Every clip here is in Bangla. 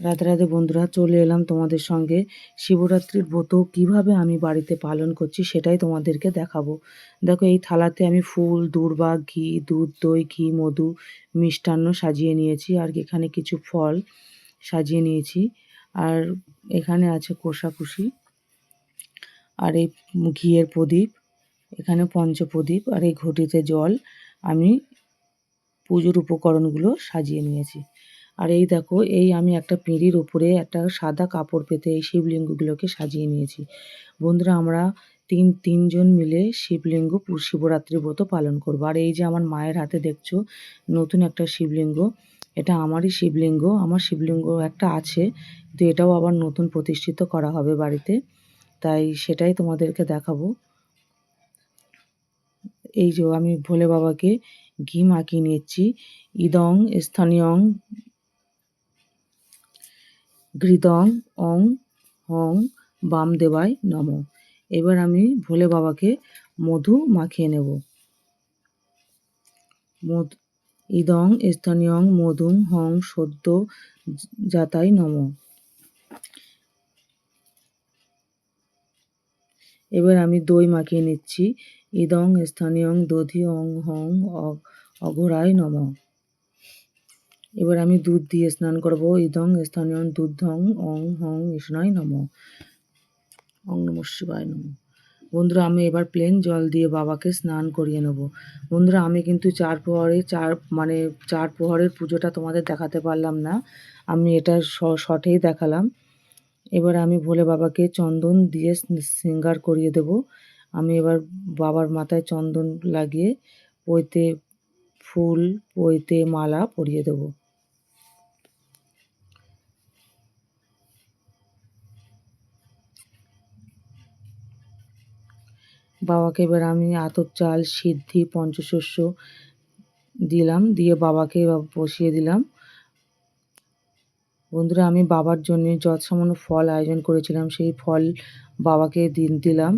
রাতে রাতে বন্ধুরা, চলে এলাম তোমাদের সঙ্গে। শিবরাত্রির ব্রত কীভাবে আমি বাড়িতে পালন করছি সেটাই তোমাদেরকে দেখাবো। দেখো, এই থালাতে আমি ফুল, দূর্বা, ঘি, দুধ, দই, ঘি, মধু মিষ্টান্ন সাজিয়ে নিয়েছি আর এখানে কিছু ফল সাজিয়ে নিয়েছি। আর এখানে আছে কোষাকুষি আর এই ঘিয়ের প্রদীপ, এখানে পঞ্চপ্রদীপ আর এই ঘটিতে জল আমি পুজোর উপকরণগুলো সাজিয়ে নিয়েছি। আর এই দেখো, এই আমি একটা পিঁড়ির উপরে একটা সাদা কাপড় পেতে এই শিবলিঙ্গগুলোকে সাজিয়ে নিয়েছি। বন্ধুরা, আমরা তিন, তিনজন মিলে শিবলিঙ্গ শিবরাত্রি ব্রত পালন করব। আর এই যে আমার মায়ের হাতে দেখছ, নতুন একটা শিবলিঙ্গ। এটা আমারই শিবলিঙ্গ, আমার শিবলিঙ্গ একটা আছে, কিন্তু এটাও আবার নতুন প্রতিষ্ঠিত করা হবে বাড়িতে। তাই সেটাই তোমাদেরকে দেখাবো। এই যে আমি ভোলে বাবাকে ঘি মাখিয়ে নিচ্ছি ইদং, স্থানীয়ং ঘৃতং অং হং বাম বামদেবায় নম। এবার আমি ভোলে বাবাকে মধু মাখিয়ে নেব। মধু ইদং স্থানীয়ং মধুং হং সদ্য যাতাই নম। এবার আমি দই মাখিয়ে নিচ্ছি। ইদং স্থানীয়ং দধি অং হং অঘরায় নম। এবার আমি দুধ দিয়ে স্নান করব। ইদং স্থানীয় দুধং অং হং ইষ্ণায় নম। অং নম শিবায় নম। বন্ধুরা, আমি এবার প্লেন জল দিয়ে বাবাকে স্নান করিয়ে নেব। বন্ধুরা, আমি কিন্তু চার প্রহরে, চার মানে চার প্রহরের পুজোটা তোমাদের দেখাতে পারলাম না। আমি এটা শটেই দেখালাম। এবার আমি ভোলে বাবাকে চন্দন দিয়ে শৃঙ্গার করিয়ে দেব। আমি এবার বাবার মাথায় চন্দন লাগিয়ে পইতে ফুল বইতে মালা পরিয়ে দেবো। বাবাকে এবার আমি আতপ চাল, সিদ্ধি, পঞ্চশস্য দিলাম, দিয়ে বাবাকে বসিয়ে দিলাম। বন্ধুরা, আমি বাবার জন্য যত সামান্য ফল আয়োজন করেছিলাম, সেই ফল বাবাকে দিন দিলাম।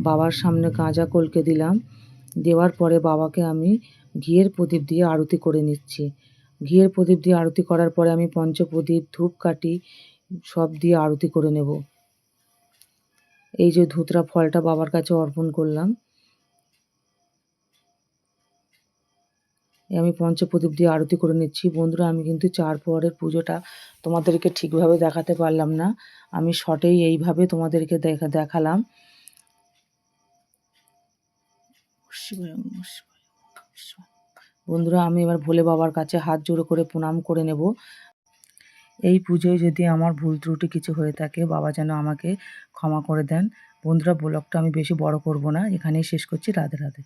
বাবার সামনে গাঁজা কলকে দিলাম। দেওয়ার পরে বাবাকে আমি ঘিয়ের প্রদীপ দিয়ে আরতি করে নিচ্ছি। ঘিয়ের প্রদীপ দিয়ে আরতি করার পরে আমি পঞ্চপ্রদীপ, ধূপকাঠি সব দিয়ে আরতি করে নেব। এই যে ধুতরা ফলটা বাবার কাছে অর্পণ করলাম। আমি পঞ্চপ্রদীপ দিয়ে আরতি করে নিচ্ছি। বন্ধুরা, আমি কিন্তু চার পরের পুজোটা তোমাদেরকে ঠিকভাবে দেখাতে পারলাম না। আমি শটেই এইভাবে তোমাদেরকে দেখা, দেখালাম। বন্ধুরা, আমি এবার ভোলে বাবার কাছে হাত জোড়ো করে প্রণাম করে নেব। এই পুজোয় যদি আমার ভুল ত্রুটি কিছু হয়ে থাকে, বাবা যেন আমাকে ক্ষমা করে দেন। বন্ধুরা, ব্লগটা আমি বেশি বড় করব না। এখানেই শেষ করছি। রাধে রাধে।